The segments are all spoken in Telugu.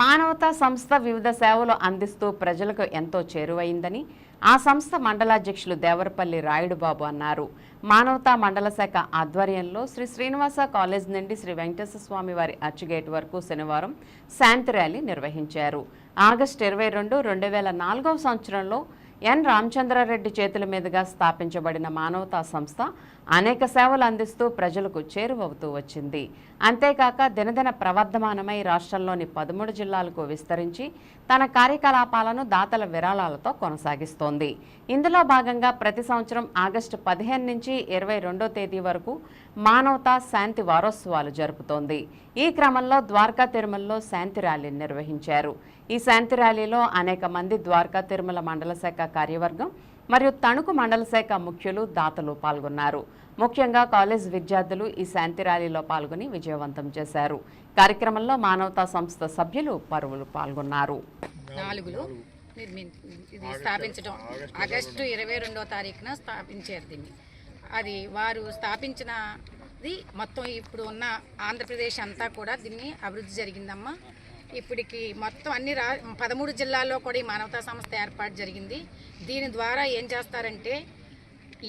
మానవతా సంస్థ వివిధ సేవలు అందిస్తూ ప్రజలకు ఎంతో చేరువైందని ఆ సంస్థ మండలాధ్యక్షులు దేవరపల్లి రాయుడుబాబు అన్నారు. మానవతా మండల శాఖ ఆధ్వర్యంలో శ్రీ శ్రీనివాస కాలేజ్ నుండి శ్రీ వెంకటేశ్వర స్వామి వారి అర్చిగేట్ వరకు శనివారం శాంతి ర్యాలీ నిర్వహించారు. ఆగస్టు ఇరవై రెండు రెండు వేల నాలుగవ సంవత్సరంలో ఎన్ రామచంద్రారెడ్డి చేతుల మీదుగా స్థాపించబడిన మానవతా సంస్థ అనేక సేవలు అందిస్తూ ప్రజలకు చేరువవుతూ వచ్చింది. అంతేకాక దినదిన ప్రవర్ధమానమై రాష్ట్రంలోని పదమూడు జిల్లాలకు విస్తరించి తన కార్యకలాపాలను దాతల విరాళాలతో కొనసాగిస్తోంది. ఇందులో భాగంగా ప్రతి సంవత్సరం ఆగస్టు పదిహేను నుంచి ఇరవై రెండో తేదీ వరకు మానవతా శాంతి వారోత్సవాలు జరుపుతోంది. ఈ క్రమంలో ద్వారకా తిరుమలలో శాంతి ర్యాలీ నిర్వహించారు. ఈ శాంతి ర్యాలీలో అనేక మంది ద్వారకా తిరుమల మండల శాఖ కార్యవర్గం మరియు తణుకు మండల శాఖ ముఖ్యులు దాతలు పాల్గొన్నారు. ముఖ్యంగా కాలేజ్ విద్యార్థులు ఈ శాంతి ర్యాలీలో పాల్గొని విజయవంతం చేశారు. కార్యక్రమంలో మానవతా సంస్థ సభ్యులు పరువులు పాల్గొన్నారు. నాలుగులో నిర్మి ఇది స్థాపించడం. ఆగస్టు ఇరవై రెండో తారీఖున స్థాపించారు దీన్ని. అది వారు స్థాపించినది మొత్తం ఇప్పుడు ఉన్న ఆంధ్రప్రదేశ్ అంతా కూడా దీన్ని అభివృద్ధి జరిగిందమ్మా. ఇప్పటికి మొత్తం అన్ని రా పదమూడు జిల్లాల్లో కూడా ఈ మానవతా సంస్థ ఏర్పాటు జరిగింది. దీని ద్వారా ఏం చేస్తారంటే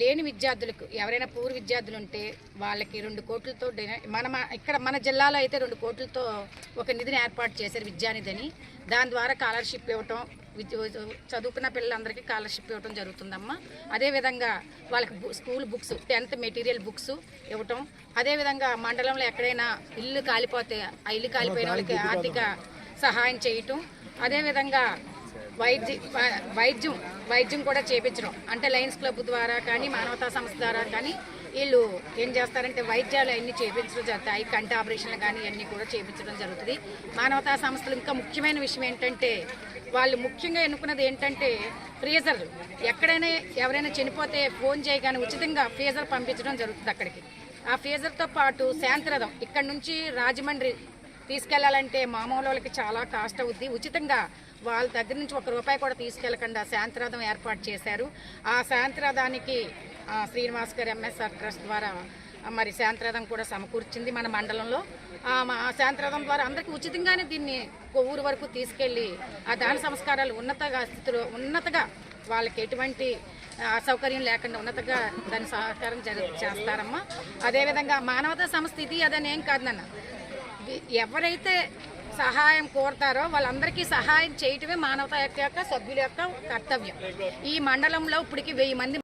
లేని విద్యార్థులకు ఎవరైనా పూర్ విద్యార్థులు ఉంటే వాళ్ళకి రెండు కోట్లతో మన మన- ఇక్కడ మన జిల్లాలో అయితే రెండు కోట్లతో ఒక నిధిని ఏర్పాటు చేశారు విద్యానిధిని. దాని ద్వారా స్కాలర్షిప్ ఇవ్వటం విద్య చదువుకున్న పిల్లలందరికీ స్కాలర్షిప్ ఇవ్వటం జరుగుతుందమ్మా. అదేవిధంగా వాళ్ళకి school books tenth material books ఇవ్వటం. అదేవిధంగా మండలంలో ఎక్కడైనా ఇల్లు కాలిపోతే ఆ ఇల్లు కాలిపోయిన వాళ్ళకి ఆర్థిక సహాయం చేయటం. అదేవిధంగా వైద్య వైద్యం వైద్యం కూడా చేపించడం. అంటే లయన్స్ క్లబ్ ద్వారా కానీ మానవతా సంస్థ ద్వారా కానీ వీళ్ళు ఏం చేస్తారంటే వైద్యాలు అన్నీ చేపించడం జరుగుతాయి. కంటి ఆపరేషన్లు కానీ అన్నీ కూడా చేపించడం జరుగుతుంది. మానవతా సంస్థలు ఇంకా ముఖ్యమైన విషయం ఏంటంటే వాళ్ళు ముఖ్యంగా ఎన్నుకున్నది ఏంటంటే ఫ్రీజర్ ఎక్కడైనా ఎవరైనా చనిపోతే ఫోన్ చేయగానే ఉచితంగా ఫ్రీజర్ పంపించడం జరుగుతుంది అక్కడికి. ఆ ఫ్రీజర్తో పాటు శాంతిరథం. ఇక్కడ నుంచి రాజమండ్రి తీసుకెళ్ళాలంటే మామూలు వాళ్ళకి చాలా కాస్ట్ అవుద్ది. ఉచితంగా వాళ్ళ దగ్గర నుంచి ఒక రూపాయి కూడా తీసుకెళ్ళకుండా శాంతిరథం ఏర్పాటు చేశారు. ఆ శాంతిరథానికి శ్రీనివాస్ గారు ఎంఎస్ఆర్ ట్రస్ట్ ద్వారా మరి శాంతిరథం కూడా సమకూర్చింది మన మండలంలో. ఆ శాంతిరథం ద్వారా అందరికీ ఉచితంగానే దీన్ని ఊరు వరకు తీసుకెళ్ళి ఆ దాన సంస్కారాలు ఉన్నతగా స్థితిలో ఉన్నతగా వాళ్ళకి ఎటువంటి అసౌకర్యం లేకుండా ఉన్నతగా దాని సహకారం జరు చేస్తారమ్మా. అదేవిధంగా మానవతా సంస్థ ఇది అదని ఏం కాదు నాన్న. ఎవరైతే సహాయం కోరతారో వాళ్ళందరికీ సహాయం చేయటమే మానవత యొక్క యొక్క సభ్యుల యొక్క కర్తవ్యం. ఈ మండలంలో ఇప్పటికి వెయ్యి మంది